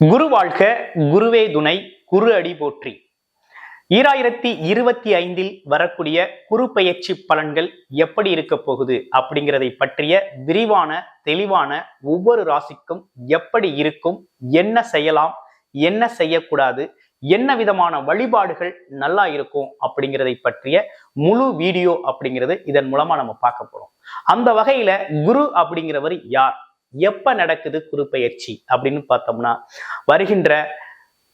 குரு வாழ்க குருவே துணை குரு அடி போற்றி. ஈராயிரத்தி இருபத்தி ஐந்தில் வரக்கூடிய குரு பயிற்சி பலன்கள் எப்படி இருக்க போகுது அப்படிங்கிறதை பற்றிய விரிவான தெளிவான ஒவ்வொரு ராசிக்கும் எப்படி இருக்கும் என்ன செய்யலாம் என்ன செய்யக்கூடாது என்ன விதமான வழிபாடுகள் நல்லா இருக்கும் அப்படிங்கிறதை பற்றிய முழு வீடியோ அப்படிங்கிறது இதன் மூலமா நம்ம பார்க்க போறோம். அந்த வகையில குரு அப்படிங்கிறவர் யார்? எப்ப நடக்குது குருப்பெயர்ச்சி அப்படின்னு பார்த்தோம்னா வருகின்ற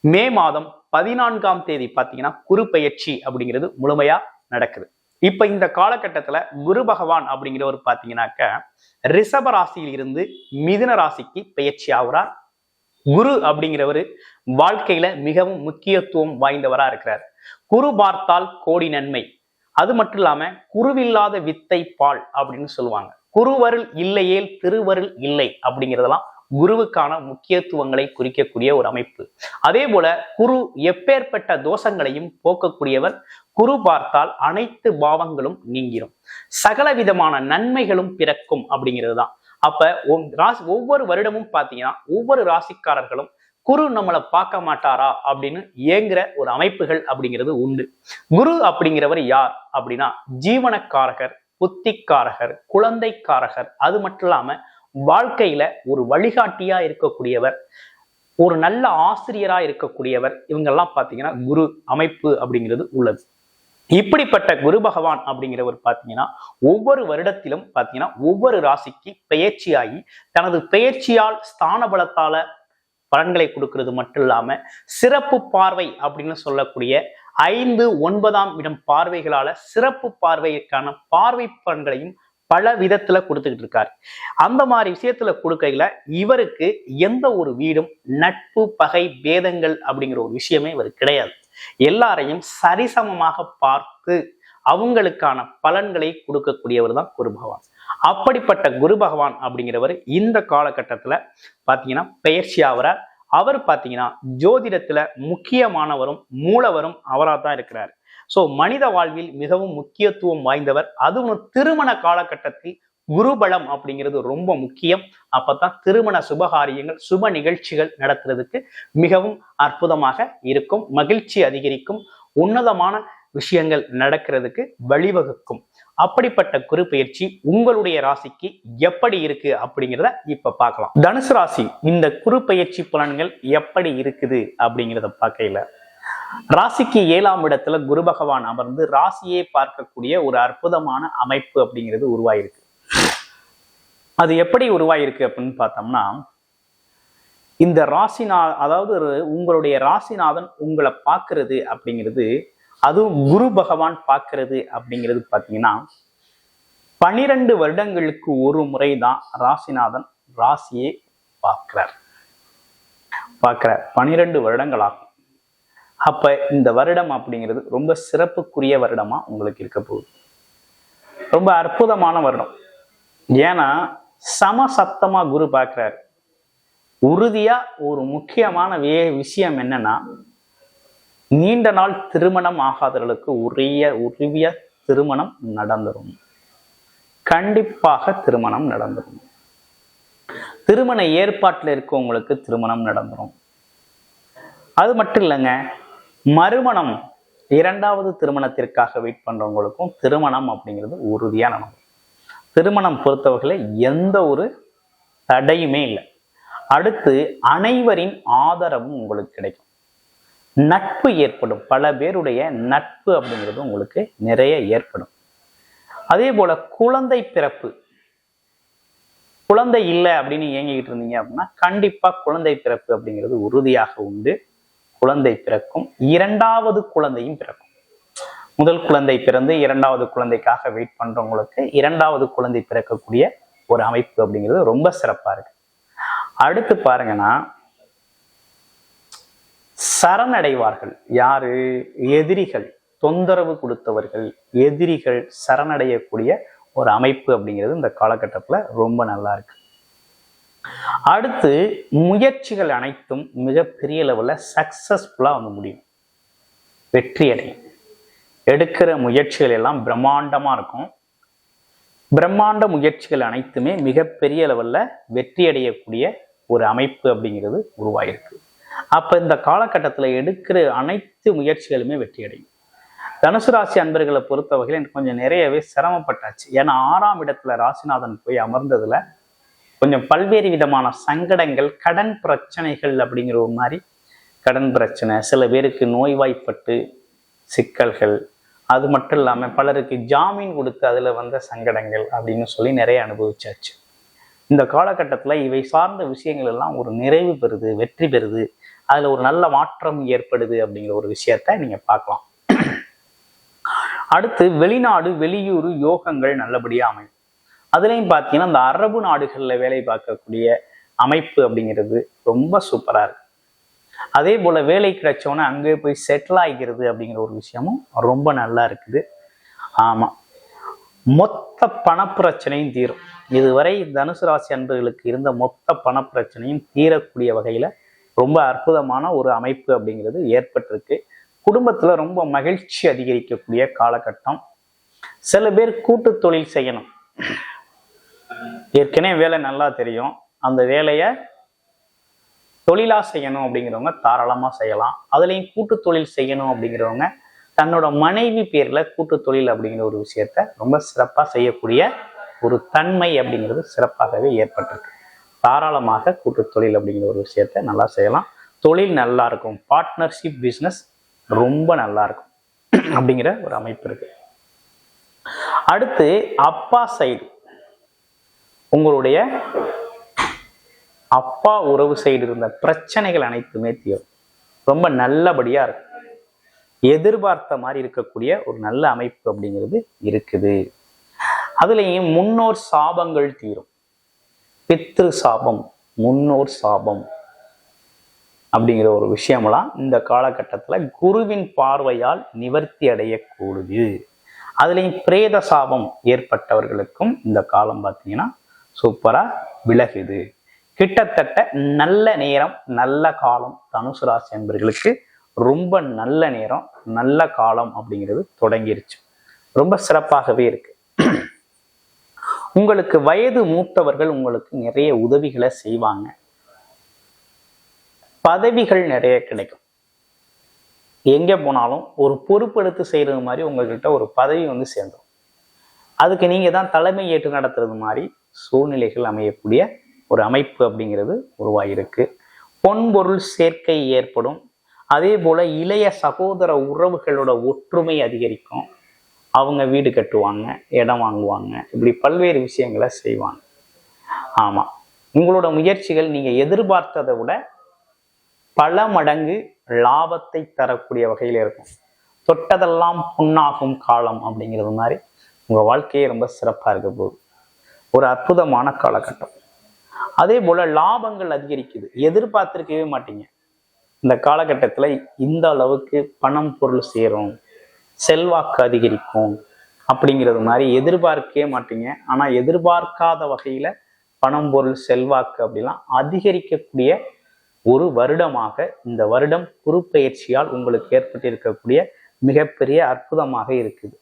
மே மாதம் பதினான்காம் தேதி பார்த்தீங்கன்னா குரு பெயர்ச்சி அப்படிங்கிறது முழுமையா நடக்குது. இப்ப இந்த காலகட்டத்துல குரு பகவான் அப்படிங்கிறவர் பார்த்தீங்கன்னாக்க ரிஷப ராசியில் இருந்து மிதுன ராசிக்கு பெயர்ச்சி ஆகுறார். குரு அப்படிங்கிறவர் வாழ்க்கையில மிகவும் முக்கியத்துவம் வாய்ந்தவரா இருக்கிறார். குரு பார்த்தால் கோடி நன்மை. அது மட்டும் இல்லாம குருவில்லாத வித்தை பால் அப்படின்னு சொல்லுவாங்க. குருவருள் இல்லையேல் திருவருள் இல்லை அப்படிங்கிறதெல்லாம் குருவுக்கான முக்கியத்துவங்களை குறிக்கக்கூடிய ஒரு அமைப்பு. அதே போல குரு எப்பேற்பட்ட தோஷங்களையும் போக்கக்கூடியவர் குரு பார்த்தால் அனைத்து பாவங்களும் நீங்கிரும். சகல விதமான நன்மைகளும் பிறக்கும் அப்படிங்கிறது தான் அப்ப ராசி ஒவ்வொரு வருடமும் பாத்தீங்கன்னா ஒவ்வொரு ராசிக்காரர்களும் குரு நம்மளை பார்க்க மாட்டாரா அப்படின்னு ஏங்குற ஒரு அமைப்புகள் அப்படிங்கிறது உண்டு. குரு அப்படிங்கிறவர் யார் அப்படின்னா ஜீவனக்காரகர் புத்திக்காரகர் குழந்தைக்காரகர். அது மட்டும் இல்லாம வாழ்க்கையில ஒரு வழிகாட்டியா இருக்கக்கூடியவர் ஒரு நல்ல ஆசிரியரா இருக்கக்கூடியவர் இவங்கெல்லாம் பாத்தீங்கன்னா குரு அமைப்பு அப்படிங்கிறது உள்ளது. இப்படிப்பட்ட குரு பகவான் அப்படிங்கிறவர் பார்த்தீங்கன்னா ஒவ்வொரு வருடத்திலும் பார்த்தீங்கன்னா ஒவ்வொரு ராசிக்கு பெயர்ச்சியாகி தனது பெயர்ச்சியால் ஸ்தான பலத்தால பலன்களை கொடுக்கிறது மட்டும் இல்லாம சிறப்பு பார்வை அப்படின்னு சொல்லக்கூடிய ஐந்து ஒன்பதாம் இடம் பார்வைகளால சிறப்பு பார்வைக்கான பார்வை பலன்களையும் பல விதத்துல கொடுத்துக்கிட்டு இருக்காரு. அந்த மாதிரி விஷயத்துல கொடுக்கையில இவருக்கு எந்த ஒரு வீடும் நட்பு பகை பேதங்கள் அப்படிங்கிற ஒரு விஷயமே இவர் கிடையாது. எல்லாரையும் சரிசமமாக பார்த்து அவங்களுக்கான பலன்களை கொடுக்கக்கூடியவர் தான் குரு பகவான். அப்படிப்பட்ட குரு பகவான் அப்படிங்கிறவர் இந்த காலகட்டத்துல பாத்தீங்கன்னா பெயர்ச்சி ஆகிறார் அவர் பார்த்தீங்கன்னா ஜோதிடத்துல முக்கியமானவரும் மூலவரும் அவராக தான் இருக்கிறார். சோ மனித வாழ்வில் மிகவும் முக்கியத்துவம் வாய்ந்தவர் அதுவும் திருமண காலகட்டத்தில் குருபலம் அப்படிங்கிறது ரொம்ப முக்கியம். அப்பதான் திருமண சுபகாரியங்கள் சுப நிகழ்ச்சிகள் நடத்துறதுக்கு மிகவும் அற்புதமாக இருக்கும் மகிழ்ச்சி அதிகரிக்கும் உன்னதமான விஷயங்கள் நடக்கிறதுக்கு வழிவகுக்கும். அப்படிப்பட்ட குரு பயிற்சி உங்களுடைய ராசிக்கு எப்படி இருக்கு அப்படிங்கிறத இப்ப பார்க்கலாம். தனுசு ராசி இந்த குரு பயிற்சி பலன்கள் எப்படி இருக்குது அப்படிங்கிறத பார்க்கையில. ராசிக்கு ஏழாம் இடத்துல குரு பகவான் அமர்ந்து ராசியை பார்க்கக்கூடிய ஒரு அற்புதமான அமைப்பு அப்படிங்கிறது உருவாயிருக்கு. அது எப்படி உருவாயிருக்கு அப்படின்னு பார்த்தோம்னா இந்த ராசிநா அதாவது உங்களுடைய ராசிநாதன் உங்களை பார்க்கறது அப்படிங்கிறது அதுவும் குரு பகவான் பார்க்கறது அப்படிங்கிறது பார்த்தீங்கன்னா பனிரெண்டு வருடங்களுக்கு ஒரு முறை தான் ராசிநாதன் ராசியை பார்க்கிறார். பார்க்கிறார். பனிரெண்டு வருடங்கள் ஆகும் அப்ப இந்த வருடம் அப்படிங்கிறது ரொம்ப சிறப்புக்குரிய வருடமா உங்களுக்கு இருக்க போகுது. ரொம்ப அற்புதமான வருடம். ஏன்னா சமசத்தமா குரு பார்க்கிறார். உறுதியா ஒரு முக்கியமான வே விஷயம் என்னன்னா நீண்ட நாள் திருமணம் ஆகாதவர்களுக்கு உரிய உருவிய திருமணம் நடந்துரும். கண்டிப்பாக திருமணம் நடந்துரும். திருமண ஏற்பாட்டில் இருக்கவங்களுக்கு திருமணம் நடந்துரும். அது மட்டும் இல்லைங்க மறுமணம் இரண்டாவது திருமணத்திற்காக வெயிட் பண்றவங்களுக்கும் திருமணம் அப்படிங்கிறது உறுதியாக நடக்கும் திருமணம் பொறுத்தவர்களை எந்த ஒரு தடையுமே இல்லை. அடுத்து அனைவரின் ஆதரவும் உங்களுக்கு கிடைக்கும். நட்பு ஏற்படும். பல பேருடைய நட்பு அப்படிங்கிறது உங்களுக்கு நிறைய ஏற்படும். அதே போல குழந்தை பிறப்பு. குழந்தை இல்லை அப்படின்னு ஏங்கிக்கிட்டு இருந்தீங்க அப்படின்னா கண்டிப்பா குழந்தை பிறப்பு அப்படிங்கிறது உறுதியாக உண்டு. குழந்தை பிறக்கும். இரண்டாவது குழந்தையும் பிறக்கும். முதல் குழந்தை பிறந்து இரண்டாவது குழந்தைக்காக வெயிட் பண்றவங்களுக்கு இரண்டாவது குழந்தை பிறக்கக்கூடிய ஒரு அமைப்பு அப்படிங்கிறது ரொம்ப சிறப்பா இருக்கு. அடுத்து பாருங்கன்னா சரணடைவார்கள். யாரு? எதிரிகள். தொந்தரவு கொடுத்தவர்கள் எதிரிகள் சரணடையக்கூடிய ஒரு அமைப்பு அப்படிங்கிறது இந்த காலகட்டத்தில் ரொம்ப நல்லா இருக்கு. அடுத்து முயற்சிகள் அனைத்தும் மிகப்பெரிய லெவலில் சக்சஸ்ஃபுல்லாக வந்து முடியும். வெற்றி அடையும். எடுக்கிற முயற்சிகள் எல்லாம் பிரம்மாண்டமாக இருக்கும். பிரம்மாண்ட முயற்சிகள் அனைத்துமே மிகப்பெரிய லெவலில் வெற்றி அடையக்கூடிய ஒரு அமைப்பு அப்படிங்கிறது உருவாயிருக்கு. அப்ப இந்த காலகட்டத்துல எடுக்கிற அனைத்து முயற்சிகளுமே வெற்றியடையும். தனுசு ராசி அன்பர்களை பொறுத்த வகையில் எனக்கு கொஞ்சம் நிறையவே சிரமப்பட்டாச்சு. ஏன்னா ஆறாம் இடத்துல ராசிநாதன் போய் அமர்ந்ததுல கொஞ்சம் பல்வேறு விதமான சங்கடங்கள் கடன் பிரச்சனைகள் அப்படிங்கிற ஒரு மாதிரி கடன் பிரச்சனை சில பேருக்கு நோய்வாய்ப்பட்டு சிக்கல்கள் அது மட்டும் இல்லாமல் பலருக்கு ஜாமீன் கொடுத்து அதில் வந்த சங்கடங்கள் அப்படின்னு சொல்லி நிறைய அனுபவிச்சாச்சு. இந்த காலகட்டத்தில் இவை சார்ந்த விஷயங்கள் எல்லாம் ஒரு நிறைவு பெறுது வெற்றி பெறுது. அதில் ஒரு நல்ல மாற்றம் ஏற்படுது அப்படிங்கிற ஒரு விஷயத்த நீங்கள் பார்க்கலாம். அடுத்து வெளிநாடு வெளியூர் யோகங்கள் நல்லபடியாக அமையும். அதுலேயும் பார்த்தீங்கன்னா இந்த அரபு நாடுகளில் வேலை பார்க்கக்கூடிய அமைப்பு அப்படிங்கிறது ரொம்ப சூப்பராக இருக்கு. அதே போல் வேலை கிடைச்சோன்னே அங்கே போய் செட்டில் ஆகிக்கிறது அப்படிங்கிற ஒரு விஷயமும் ரொம்ப நல்லா இருக்குது. ஆமாம் மொத்த பணப்பிரச்சனையும் தீரும். இதுவரை தனுசு ராசி அன்பர்களுக்கு இருந்த மொத்த பணப்பிரச்சனையும் தீரக்கூடிய வகையில் ரொம்ப அற்புதமான ஒரு அமைப்பு அப்படிங்கிறது ஏற்பட்டிருக்கு. குடும்பத்துல ரொம்ப மகிழ்ச்சி அதிகரிக்கக்கூடிய காலகட்டம். சில பேர் கூட்டு தொழில் செய்யணும். ஏற்கனவே வேலை நல்லா தெரியும். அந்த வேலையை தொழிலா செய்யணும் அப்படிங்கிறவங்க தாராளமா செய்யலாம். அதுலேயும் கூட்டு தொழில் செய்யணும் அப்படிங்கிறவங்க தன்னோட மனைவி பேர்ல கூட்டு தொழில் அப்படிங்கிற ஒரு விஷயத்த ரொம்ப சிறப்பாக செய்யக்கூடிய ஒரு தன்மை அப்படிங்கிறது சிறப்பாகவே ஏற்பட்டிருக்கு. தாராளமாக கூட்டு தொழில் அப்படிங்கிற ஒரு விஷயத்த நல்லா செய்யலாம். தொழில் நல்லா இருக்கும். பார்ட்னர்ஷிப் பிஸ்னஸ் ரொம்ப நல்லா இருக்கும். அப்படிங்கிற ஒரு அமைப்பு இருக்கு. அடுத்து அப்பா சைடு. உங்களுடைய அப்பா உறவு சைடு இருந்த பிரச்சனைகள் அனைத்துமே தீரும். ரொம்ப நல்லபடியா இருக்கும். எதிர்பார்த்த மாதிரி இருக்கக்கூடிய ஒரு நல்ல அமைப்பு அப்படிங்கிறது இருக்குது. அதுலேயும் முன்னோர் சாபங்கள் தீரும். பித்ரு சாபம் முன்னோர் சாபம் அப்படிங்கிற ஒரு விஷயமெல்லாம் இந்த காலகட்டத்தில் குருவின் பார்வையால் நிவர்த்தி அடையக்கூடுது. அதுலேயும் பிரேத சாபம் ஏற்பட்டவர்களுக்கும் இந்த காலம் பார்த்தீங்கன்னா சூப்பராக விலகுது. கிட்டத்தட்ட நல்ல நேரம் நல்ல காலம் தனுசு ராசி என்பர்களுக்கு ரொம்ப நல்ல நேரம் நல்ல காலம் அப்படிங்கிறது தொடங்கிருச்சு. ரொம்ப சிறப்பாகவே இருக்கு. உங்களுக்கு வயது மூத்தவர்கள் உங்களுக்கு நிறைய உதவிகளை செய்வாங்க. பதவிகள் நிறைய கிடைக்கும். எங்கே போனாலும் ஒரு பொறுப்பெடுத்து செய்கிறது மாதிரி உங்கள்கிட்ட ஒரு பதவி வந்து சேர்ந்துடும் அதுக்கு நீங்கள் தான் தலைமை ஏற்று நடத்துறது மாதிரி சூழ்நிலைகள் அமையக்கூடிய ஒரு அமைப்பு அப்படிங்கிறது உருவாகிருக்கு பொன்பொருள் சேர்க்கை ஏற்படும். அதே போல் இளைய சகோதர உறவுகளோட ஒற்றுமை அதிகரிக்கும். அவங்க வீடு கட்டுவாங்க இடம் வாங்குவாங்க இப்படி பல்வேறு விஷயங்களை செய்வாங்க. ஆமாம் உங்களோட முயற்சிகள் நீங்கள் எதிர்பார்த்ததை விட பல மடங்கு லாபத்தை தரக்கூடிய வகையில் இருக்கும். தொட்டதெல்லாம் புண்ணாகும் காலம் அப்படிங்கிறது மாதிரி உங்கள் வாழ்க்கையே ரொம்ப சிறப்பாக இருக்க போகுது. ஒரு அற்புதமான காலகட்டம். அதே போல் லாபங்கள் அதிகரிக்குது. எதிர்பார்த்துருக்கவே மாட்டீங்க. இந்த காலகட்டத்தில் இந்த அளவுக்கு பணம் பொருள் சேரும். செல்வாக்கு அதிகரிக்கும் அப்படிங்கிறது மாதிரி எதிர்பார்க்கவே மாட்டீங்க. ஆனால் எதிர்பார்க்காத வகையில் பணம் பொருள் செல்வாக்கு அப்படிலாம் அதிகரிக்கக்கூடிய ஒரு வருடமாக இந்த வருடம் குறுப்பெயர்ச்சியால் உங்களுக்கு ஏற்பட்டிருக்கக்கூடிய மிகப்பெரிய அற்புதமாக இருக்குது.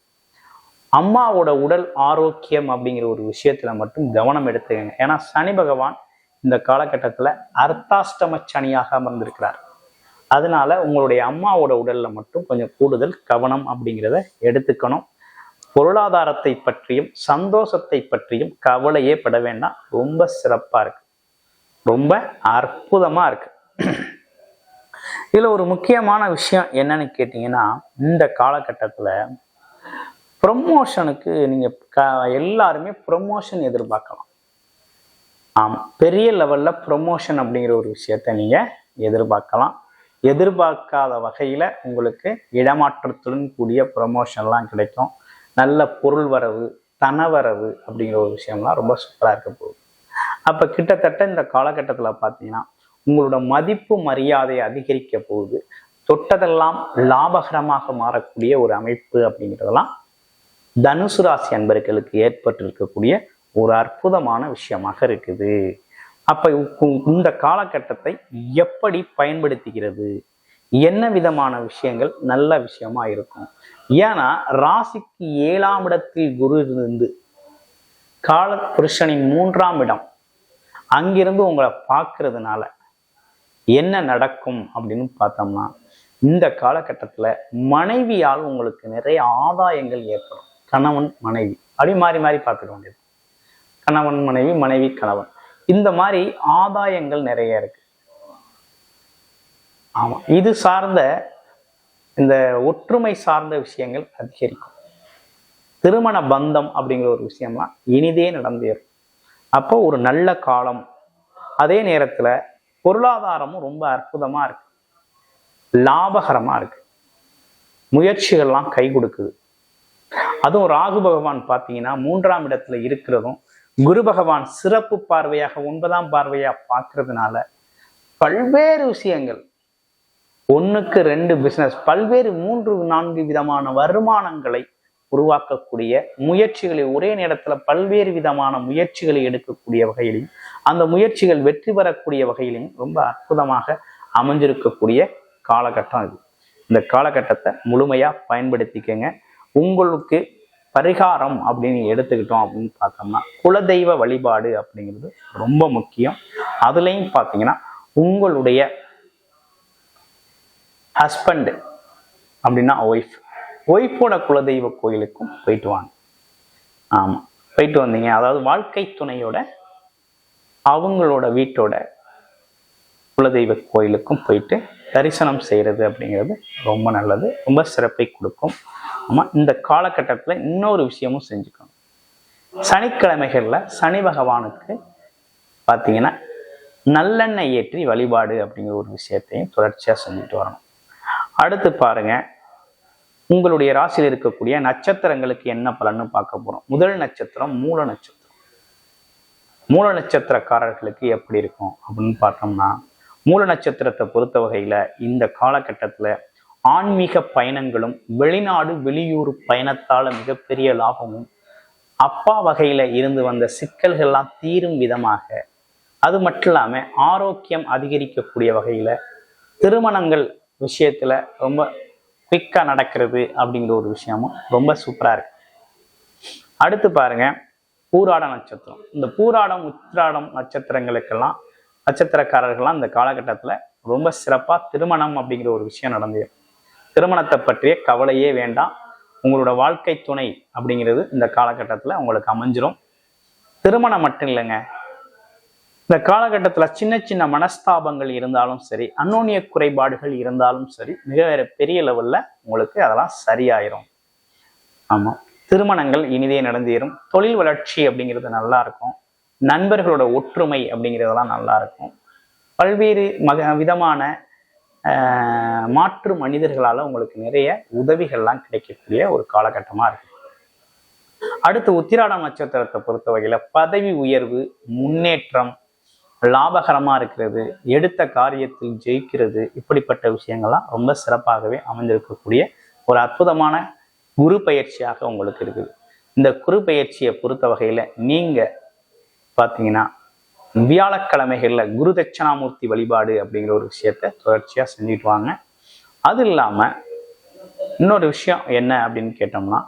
அம்மாவோட உடல் ஆரோக்கியம் அப்படிங்கிற ஒரு விஷயத்துல மட்டும் கவனம் எடுத்துக்கங்க. ஏன்னா சனி பகவான் இந்த காலகட்டத்தில் அர்த்தாஷ்டம சனியாக அமர்ந்திருக்கிறார். அதனால உங்களுடைய அம்மாவோட உடல்ல மட்டும் கொஞ்சம் கூடுதல் கவனம் அப்படிங்கிறத எடுத்துக்கணும். பொருளாதாரத்தை பற்றியும் சந்தோஷத்தை பற்றியும் கவலையே பட வேண்டாம். ரொம்ப சிறப்பா இருக்கு. ரொம்ப அற்புதமா இருக்கு. இதுல ஒரு முக்கியமான விஷயம் என்னன்னு கேட்டீங்கன்னா இந்த காலகட்டத்துல ப்ரொமோஷனுக்கு நீங்க க எல்லாருமே ப்ரொமோஷன் எதிர்பார்க்கலாம். ஆமாம் பெரிய லெவலில் ப்ரொமோஷன் அப்படிங்கிற ஒரு விஷயத்த நீங்கள் எதிர்பார்க்கலாம். எதிர்பார்க்காத வகையில் உங்களுக்கு இடமாற்றத்துடன் கூடிய ப்ரொமோஷன்லாம் கிடைக்கும். நல்ல பொருள் வரவு தனவரவு அப்படிங்கிற ஒரு விஷயம்லாம் ரொம்ப சூப்பராக இருக்க போகுது. அப்போ கிட்டத்தட்ட இந்த காலகட்டத்தில் பார்த்தீங்கன்னா உங்களோட மதிப்பு மரியாதை அதிகரிக்க போகுது. தொட்டதெல்லாம் லாபகரமாக மாறக்கூடிய ஒரு அமைப்பு அப்படிங்கிறதெல்லாம் தனுசு ராசி அன்பர்களுக்கு ஏற்பட்டிருக்கக்கூடிய ஒரு அற்புதமான விஷயமாக இருக்குது. அப்ப இந்த காலகட்டத்தை எப்படி பயன்படுத்துகிறது? என்ன விதமான விஷயங்கள் நல்ல விஷயமா இருக்கும்? ஏன்னா ராசிக்கு ஏழாம் இடத்தில் குரு இருந்து கால புருஷனின் மூன்றாம் இடம் அங்கிருந்து உங்களை பார்க்கறதுனால என்ன நடக்கும் அப்படின்னு பார்த்தோம்னா இந்த காலகட்டத்தில் மனைவியால் உங்களுக்கு நிறைய ஆதாயங்கள் ஏற்படும். கணவன் மனைவி. அப்படி மாறி மாறி பார்த்துக்க வேண்டியது. கணவன் மனைவி மனைவி கணவன். இந்த மாதிரி ஆதாயங்கள் நிறைய இருக்கு. ஆமா இது சார்ந்த இந்த ஒற்றுமை சார்ந்த விஷயங்கள் அதிகரிக்கும். திருமண பந்தம் அப்படிங்கிற ஒரு விஷயம்லாம் இனிதே நடந்தேறும். அப்போ ஒரு நல்ல காலம். அதே நேரத்துல பொருளாதாரமும் ரொம்ப அற்புதமா இருக்கு. லாபகரமா இருக்கு. முயற்சிகள்லாம் கை கொடுக்குது. அதுவும் ராகு பகவான் பார்த்தீங்கன்னா மூன்றாம் இடத்துல இருக்கிறதும் குரு பகவான் சிறப்பு பார்வையாக ஒன்பதாம் பார்வையா பார்க்கறதுனால பல்வேறு விஷயங்கள் ஒன்றுக்கு ரெண்டு பிசினஸ் பல்வேறு மூன்று நான்கு விதமான வருமானங்களை உருவாக்கக்கூடிய முயற்சிகளை ஒரே நேரத்தில் பல்வேறு விதமான முயற்சிகளை எடுக்கக்கூடிய வகையிலையும் அந்த முயற்சிகள் வெற்றி பெறக்கூடிய வகையிலையும் ரொம்ப அற்புதமாக அமைஞ்சிருக்கக்கூடிய காலகட்டம் இது. இந்த காலகட்டத்தை முழுமையாக பயன்படுத்திக்கங்க. உங்களுக்கு பரிகாரம் அப்படின்னு எடுத்துக்கிட்டோம் அப்படின்னு பார்த்தோம்னா குலதெய்வ வழிபாடு அப்படிங்கிறது ரொம்ப முக்கியம். அதுலேயும் பார்த்தீங்கன்னா உங்களுடைய ஹஸ்பண்டு அப்படின்னா ஒய்ஃப் ஒய்ஃபோட குலதெய்வ கோயிலுக்கும் போயிட்டு வாங்க. ஆமாம் போயிட்டு வந்தீங்க. அதாவது வாழ்க்கை துணையோட அவங்களோட வீட்டோட குலதெய்வ கோயிலுக்கும் போயிட்டு தரிசனம் செய்கிறது அப்படிங்கிறது ரொம்ப நல்லது. ரொம்ப சிறப்பை கொடுக்கும். ஆமாம் இந்த காலகட்டத்தில் இன்னொரு விஷயமும் செஞ்சுக்கணும். சனிக்கிழமைகளில் சனி பகவானுக்கு பார்த்தீங்கன்னா நல்லெண்ணெய் ஏற்றி வழிபாடு அப்படிங்கிற ஒரு விஷயத்தையும் தொடர்ச்சியாக செஞ்சுட்டு வரணும். அடுத்து பாருங்கள் உங்களுடைய ராசியில் இருக்கக்கூடிய நட்சத்திரங்களுக்கு என்ன பலன்னு பார்க்க போகிறோம் முதல் நட்சத்திரம் மூல நட்சத்திரம். மூல நட்சத்திரக்காரர்களுக்கு எப்படி இருக்கும் அப்படின்னு பார்த்தோம்னா மூல நட்சத்திரத்தை பொறுத்த வகையில இந்த காலகட்டத்துல ஆன்மீக பயணங்களும் வெளிநாடு வெளியூர் பயணத்தால மிகப்பெரிய லாபமும் அப்பா வகையில இருந்து வந்த சிக்கல்கள்லாம் தீரும் விதமாக அது மட்டும் இல்லாம ஆரோக்கியம் அதிகரிக்கக்கூடிய வகையில திருமணங்கள் விஷயத்துல ரொம்ப குயிக்கா நடக்கிறது அப்படிங்கிற ஒரு விஷயமும் ரொம்ப சூப்பரா இருக்கு. அடுத்து பாருங்க பூராட நட்சத்திரம். இந்த பூராடம் உத்திராடம் நட்சத்திரங்களுக்கெல்லாம் நட்சத்திரக்காரர்கள்லாம் இந்த காலகட்டத்துல ரொம்ப சிறப்பாக திருமணம் அப்படிங்கிற ஒரு விஷயம் நடந்தது. திருமணத்தை பற்றிய கவலையே வேண்டாம். உங்களோட வாழ்க்கை துணை அப்படிங்கிறது இந்த காலகட்டத்துல உங்களுக்கு அமைஞ்சிரும். திருமணம் மட்டும் இல்லைங்க. இந்த காலகட்டத்துல சின்ன சின்ன மனஸ்தாபங்கள் இருந்தாலும் சரி அன்னோனிய குறைபாடுகள் இருந்தாலும் சரி மிக வேற பெரிய லெவல்ல உங்களுக்கு அதெல்லாம் சரியாயிரும். ஆமா. திருமணங்கள் இனிதே நடந்தேறும். தொழில் வளர்ச்சி அப்படிங்கிறது நல்லா இருக்கும். நண்பர்களோட ஒற்றுமை அப்படிங்கிறதெல்லாம் நல்லா இருக்கும். பல்வேறு மக விதமான மாற்று மனிதர்களால் உங்களுக்கு நிறைய உதவிகள்லாம் கிடைக்கக்கூடிய ஒரு காலகட்டமாக இருக்கு. அடுத்து உத்திராடம் நட்சத்திரத்தை பொறுத்த வகையில் பதவி உயர்வு முன்னேற்றம் லாபகரமாக இருக்கிறது எடுத்த காரியத்தில் ஜெயிக்கிறது இப்படிப்பட்ட விஷயங்கள்லாம் ரொம்ப சிறப்பாகவே அமைந்திருக்கக்கூடிய ஒரு அற்புதமான குரு பயிற்சியாக உங்களுக்கு இருக்குது. இந்த குரு பயிற்சியை பொறுத்த வகையில் நீங்கள் பார்த்தீங்கன்னா வியாழக்கிழமைகளில் குரு தட்சணாமூர்த்தி வழிபாடு அப்படிங்கிற ஒரு விஷயத்த தொடர்ச்சியாக செஞ்சுட்டு வாங்க. அது இல்லாமல் இன்னொரு விஷயம் என்ன அப்படின்னு கேட்டோம்னா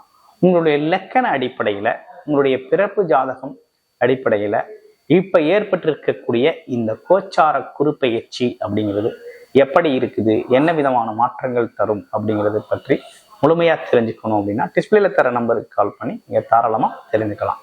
உங்களுடைய லக்கண அடிப்படையில் உங்களுடைய பிறப்பு ஜாதகம் அடிப்படையில் இப்போ ஏற்பட்டிருக்கக்கூடிய இந்த கோச்சார குறுப்பெயர்ச்சி அப்படிங்கிறது எப்படி இருக்குது என்ன விதமான மாற்றங்கள் தரும் அப்படிங்கிறது பற்றி முழுமையாக தெரிஞ்சுக்கணும் அப்படின்னா டிஸ்பிளேல தர நம்பருக்கு கால் பண்ணி நீங்கள் தாராளமாக தெரிஞ்சுக்கலாம்.